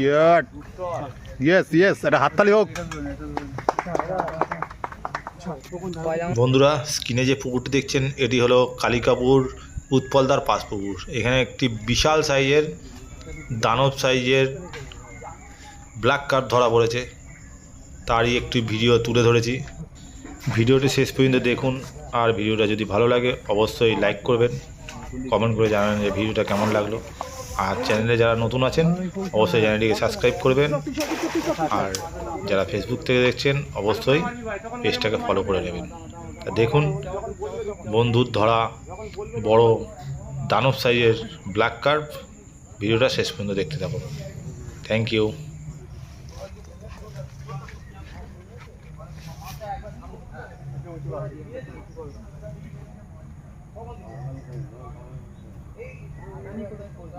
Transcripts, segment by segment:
Yacht yes yes এটা হাততালি হোক। বন্ধুরা, স্ক্রিনে যে পুকুরটি দেখছেন, এটি হলো কালিকাপুর উৎপলদার পাস পুকুর। এখানে একটি বিশাল সাইজের, দানব সাইজের ব্ল্যাক কার্প ধরা পড়েছে। তারই একটি ভিডিও তুলে ধরেছি। ভিডিওটি শেষ পর্যন্ত দেখুন, আর ভিডিওটা যদি ভালো লাগে, অবশ্যই লাইক করবেন। কমেন্ট করে জানাবেন যে ভিডিওটা কেমন লাগল। আর চ্যানেলে যারা নতুন আছেন, অবশ্যই চ্যানেলটিকে সাবস্ক্রাইব করবেন। আর যারা ফেসবুক থেকে দেখছেন, অবশ্যই পেজটাকে ফলো করে নেবেন। তা দেখুন, বন্ধুর ধরা, বড় দানব সাইজের ব্ল্যাক কার্ভ ভিডিওটা শেষ পর্যন্ত দেখতে থাকুন। থ্যাংক ইউ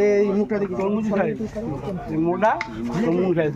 এই মুখটা দেখি। মোটা খাই